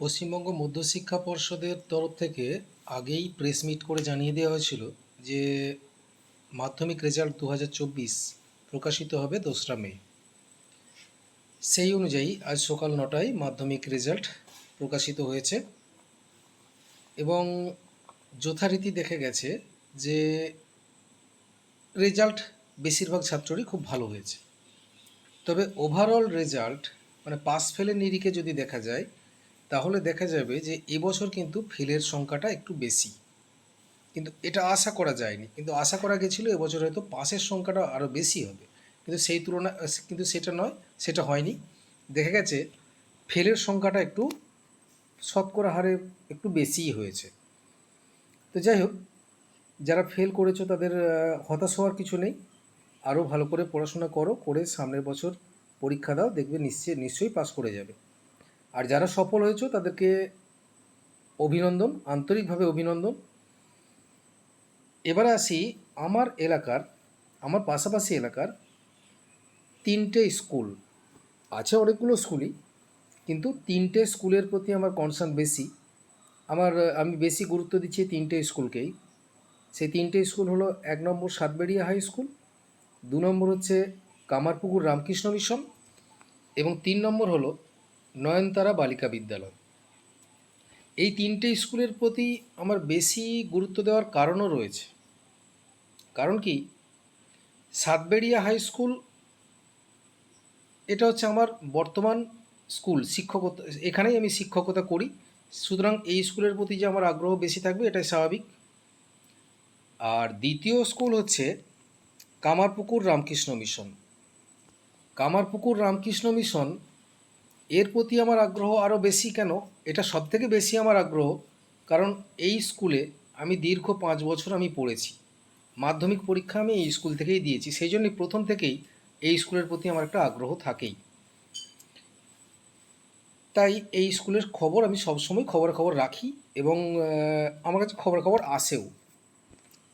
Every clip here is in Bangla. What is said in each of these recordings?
পশ্চিমবঙ্গ মধ্যশিক্ষা পর্ষদের তরফ থেকে আগেই প্রেস মিট করে জানিয়ে দেওয়া হয়েছিল যে মাধ্যমিক রেজাল্ট দু হাজার চব্বিশ প্রকাশিত হবে দোসরা মে। সেই অনুযায়ী আজ সকাল নটায় মাধ্যমিক রেজাল্ট প্রকাশিত হয়েছে এবং যথারীতি দেখে গেছে যে রেজাল্ট বেশিরভাগ ছাত্ররই খুব ভালো হয়েছে। তবে ওভারঅল রেজাল্ট মানে পাস ফেলের নিরিখে যদি দেখা যায় তাহলে দেখা যাবে যে এবছর কিন্তু ফেলের সংখ্যাটা একটু বেশি। কিন্তু এটা আশা করা যায়নি। কিন্তু আশা করা গেছিল এবছর হয়তো পাসের সংখ্যাটা আরও বেশি হবে। কিন্তু সেই তুলনা, কিন্তু সেটা নয়, সেটা হয়নি। দেখা গেছে ফেলের সংখ্যাটা একটু শতকরা হারে একটু বেশিই হয়েছে। তো যাই হোক, যারা ফেল করেছ তাদের হতাশ হওয়ার কিছু নেই। আরও ভালো করে পড়াশোনা করো, করে সামনের বছর পরীক্ষা দাও, দেখবে নিশ্চয়ই নিশ্চয়ই পাস করে যাবে। আর যারা সফল হয়েছো, তাদেরকে অভিনন্দন, আন্তরিকভাবে অভিনন্দন। এবারে আসি আমার এলাকার, আমার পাশাপাশি এলাকার তিনটে স্কুল। আছে অনেকগুলো স্কুলই, কিন্তু তিনটে স্কুলের প্রতি আমার কনসার্ন বেশি। আমার, আমি বেশি গুরুত্ব দিচ্ছি তিনটে স্কুলকেই। সেই তিনটে স্কুল হলো এক নম্বর সাতবেড়িয়া হাই স্কুল, দু নম্বর হচ্ছে কামারপুকুর রামকৃষ্ণ মিশন এবং তিন নম্বর হলো নয়নতারা বালিকা বিদ্যালয়। এই তিনটে স্কুলের প্রতি আমার বেশি গুরুত্ব দেওয়ার কারণও রয়েছে। কারণ কি? সাতবেড়িয়া হাই স্কুল এটা হচ্ছে আমার বর্তমান স্কুল, শিক্ষকতা, এখানেই আমি শিক্ষকতা করি। সুতরাং এই স্কুলের প্রতি যে আমার আগ্রহ বেশি থাকবে, এটাই স্বাভাবিক। আর দ্বিতীয় স্কুল হচ্ছে কামারপুকুর রামকৃষ্ণ মিশন। কামারপুকুর রামকৃষ্ণ মিশন এর প্রতি আমার আগ্রহ আরও বেশি কেন? এটা সব থেকে বেশি আমার আগ্রহ, কারণ এই স্কুলে আমি দীর্ঘ পাঁচ বছর আমি পড়েছি। মাধ্যমিক পরীক্ষা আমি এই স্কুল থেকেই দিয়েছি, সেই জন্যই প্রথম থেকেই এই স্কুলের প্রতি আমার একটা আগ্রহ থাকেই। তাই এই স্কুলের খবর আমি সবসময় খবর খবর রাখি এবং আমার কাছে খবর খবর আসেও।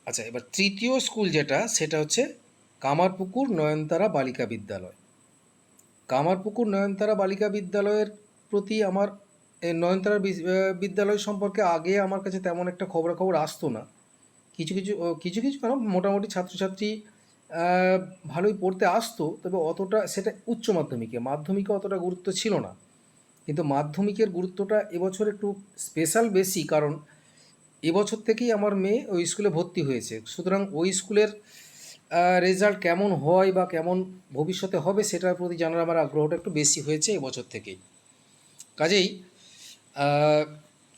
আচ্ছা এবার তৃতীয় স্কুল যেটা, সেটা হচ্ছে কামারপুকুর নয়নতারা বালিকা বিদ্যালয়। কামারপুকুর নয়নতারা বালিকা বিদ্যালয়ের প্রতি আমার নয়নতারা বিদ্যালয় সম্পর্কে আগে আমার কাছে তেমন একটা খবরাখবর আসতো না। কিছু কিছু কিছু কিছু কেন মোটামুটি ছাত্রছাত্রী ভালোই পড়তে আসতো, তবে অতটা সেটা উচ্চ মাধ্যমিকে মাধ্যমিকে অতটা গুরুত্ব ছিল না। কিন্তু মাধ্যমিকের গুরুত্বটা এবছর একটু স্পেশাল বেশি, কারণ এবছর থেকেই আমার মেয়ে ওই স্কুলে ভর্তি হয়েছে। সুতরাং ওই স্কুলের রেজাল্ট কেমন হয় বা কেমন ভবিষ্যতে হবে সেটার প্রতি জানার আমার আগ্রহটা একটু বেশি হয়েছে এবছর থেকেই। কাজেই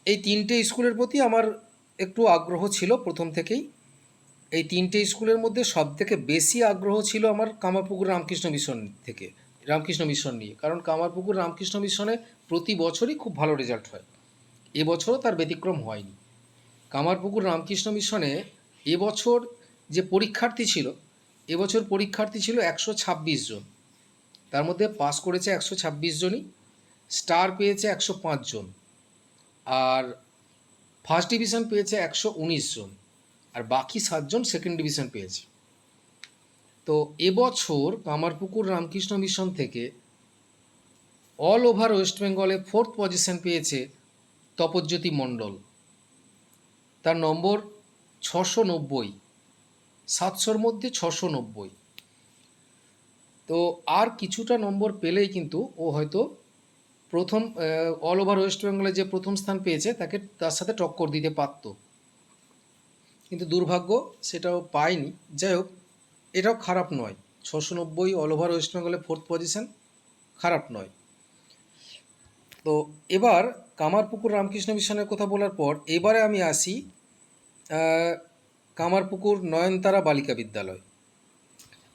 এই তিনটে স্কুলের প্রতি আমার একটু আগ্রহ ছিল প্রথম থেকেই। এই তিনটে স্কুলের মধ্যে সব থেকে বেশি আগ্রহ ছিল আমার কামারপুকুর রামকৃষ্ণ মিশন থেকে, রামকৃষ্ণ মিশন নিয়ে। কারণ কামারপুকুর রামকৃষ্ণ মিশনে প্রতি বছরই খুব ভালো রেজাল্ট হয়। এবছরও তার ব্যতিক্রম হয়নি। কামারপুকুর রামকৃষ্ণ মিশনে এবছর যে পরীক্ষার্থী ছিল এবছর পরীক্ষার্থী ছিল একশো ছাব্বিশ জন। তার মধ্যে পাস করেছে একশো ছাব্বিশ জনই স্টার পেয়েছে একশো পাঁচ জন, আর ফার্স্ট ডিভিশন পেয়েছে একশো উনিশ জন, আর বাকি সাতজন সেকেন্ড ডিভিশন পেয়েছে। তো এবছর কামারপুকুর রামকৃষ্ণ মিশন থেকে অল ওভার ওয়েস্ট বেঙ্গলে ফোর্থ পজিশন পেয়েছে তপজ্যোতি মণ্ডল। তার নম্বর ছশো নব্বই। সাতশোর মধ্যে ছশো নব্বই। তো আর কিছুটা নম্বর পেলেই কিন্তু ও হয়তো প্রথম অল ওভার ওয়েস্ট বেঙ্গলে যে প্রথম স্থান পেয়েছে, তাকে তার সাথে টক্কর দিতে পারতো। কিন্তু দুর্ভাগ্য, সেটাও পায়নি। যাই হোক, এটাও খারাপ নয়। ছশো নব্বই অল ওভার ওয়েস্ট বেঙ্গলে ফোর্থ পজিশন খারাপ নয়। তো এবার কামারপুকুর রামকৃষ্ণ মিশনের কথা বলার পর, এবারে আমি আসি কামারপুকুর নয়নতারা বালিকা বিদ্যালয়।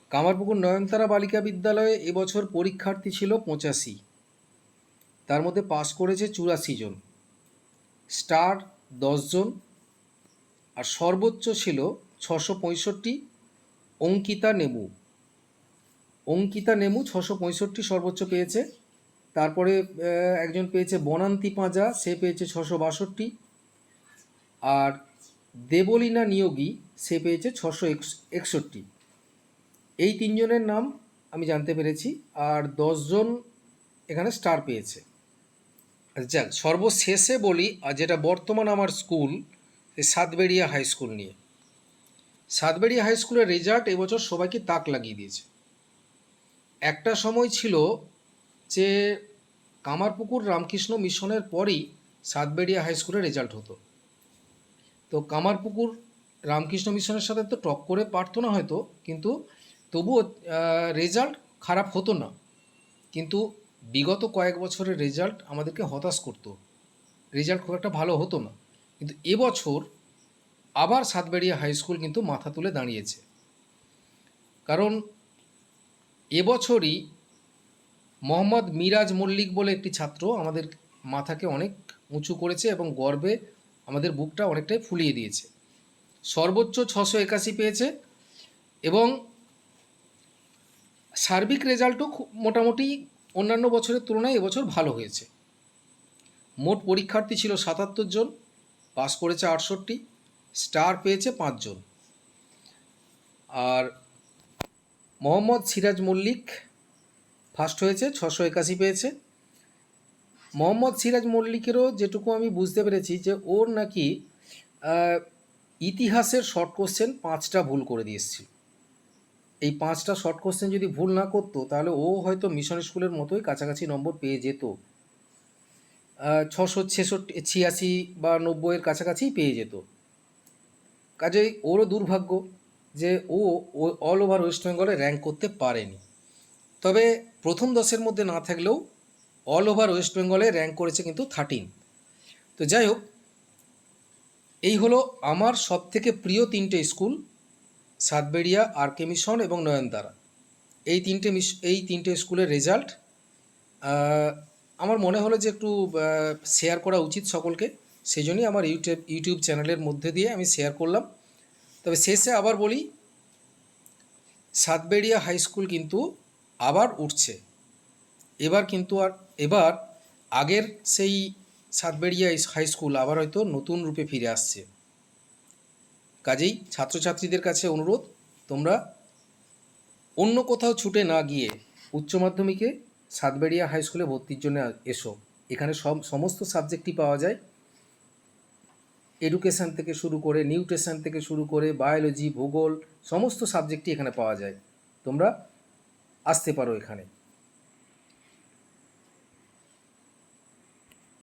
কামারপুকুর নয়নতারা বালিকা বিদ্যালয়ে এবছর পরীক্ষার্থী ছিল পঁচাশি। তার মধ্যে পাস করেছে চুরাশি জন। স্টার জন। আর সর্বোচ্চ ছিল ছশো পঁয়ষট্টি অঙ্কিতা নেমু। অঙ্কিতা নেমু ছশো পঁয়ষট্টি সর্বোচ্চ পেয়েছে। তারপরে একজন পেয়েছে বনান্তি পাঁজা, সে পেয়েছে ছশো বাষট্টি। আর দেবলীনা নিয়োগী সে পেয়েছে ছশো একষট্টি। এই তিনজনের নাম আমি জানতে পেরেছি আর দশজন এখানে স্টার পেয়েছে। যাক, সর্বশেষে বলি, আর যেটা বর্তমান আমার স্কুল সাতবেড়িয়া হাই স্কুল নিয়ে। সাতবেড়িয়া হাই স্কুলের রেজাল্ট এবছর সবাইকে তাক লাগিয়ে দিয়েছে। একটা সময় ছিল যে কামারপুকুর রামকৃষ্ণ মিশনের পরই সাতবেড়িয়া হাই স্কুলের রেজাল্ট হতো। তো কামারপুকুর রামকৃষ্ণ মিশনের সাথে তো টক করে পারতো না হয়তো, কিন্তু তবুও রেজাল্ট খারাপ হতো না। কিন্তু বিগত কয়েক বছরের রেজাল্ট আমাদেরকে হতাশ করতো। রেজাল্ট খুব একটা ভালো হতো না। কিন্তু এবছর আবার সাতবেড়িয়া হাই স্কুল কিন্তু মাথা তুলে দাঁড়িয়েছে। কারণ এবছরই মোহাম্মদ মিরাজ মল্লিক বলে একটি ছাত্র আমাদের মাথাকে অনেক উঁচু করেছে এবং গর্বে আমাদের বুকটা অনেকটাই ফুলিয়ে দিয়েছে। সর্বোচ্চ ছশো একাশি পেয়েছে এবং সার্বিক রেজাল্টও মোটামুটি অন্যান্য বছরের তুলনায় এবছর ভালো হয়েছে। মোট পরীক্ষার্থী ছিল সাতাত্তর জন, পাস করেছে আটষট্টি, স্টার পেয়েছে পাঁচজন আর মোহাম্মদ সিরাজ মল্লিক ফার্স্ট হয়েছে, ছশো একাশি পেয়েছে। মোহাম্মদ সিরাজ মল্লিকেরও যেটুকু আমি বুঝতে পেরেছি যে ওর নাকি ইতিহাসের শর্ট কোশ্চেন পাঁচটা ভুল করে দিয়ে এসেছিল। এই পাঁচটা শর্ট কোশ্চেন যদি ভুল না করতো, তাহলে ও হয়তো মিশন স্কুলের মতোই কাছাকাছি নম্বর পেয়ে যেত। ছশো ছেষট্টি, ছিয়াশি বা নব্বইয়ের কাছাকাছিই পেয়ে যেত। কাজেই ওরও দুর্ভাগ্য যে ও অল ওভার ওয়েস্ট বেঙ্গলে র্যাঙ্ক করতে পারেনি। তবে প্রথম দশের মধ্যে না থাকলেও অল ওভার ওয়েস্ট বেঙ্গলে র্যাঙ্ক করেছে কিন্তু থার্টিন তো যাই হোক, এই হলো আমার সবথেকে প্রিয় তিনটে school Satberia R K mission এবং নয়নতারা। এই তিনটে মিশ, এই তিনটে স্কুলের রেজাল্ট আমার মনে হলো যে একটু শেয়ার করা উচিত সকলকে। সেই জন্যই আমার ইউটিউব ইউটিউব চ্যানেলের মধ্যে দিয়ে আমি শেয়ার করলাম। তবে শেষে আবার বলি, সাতবেড়িয়া হাই স্কুল কিন্তু আবার উঠছে। এবার কিন্তু আর এবার আগের সেই সাতবেড়িয়া হাই স্কুল, আবার হয়তো নতুন রূপে ফিরে আসছে। কাজেই ছাত্রছাত্রীদের কাছে অনুরোধ, তোমরা অন্য কোথাও ছুটে না গিয়ে উচ্চ মাধ্যমিকে সাতবেড়িয়া হাই স্কুলে ভর্তির জন্য এসো। এখানে সব, সমস্ত সাবজেক্টই পাওয়া যায়। এডুকেশান থেকে শুরু করে নিউট্রিশন থেকে শুরু করে বায়োলজি, ভূগোল, সমস্ত সাবজেক্টই এখানে পাওয়া যায়। তোমরা আসতে পারো এখানে।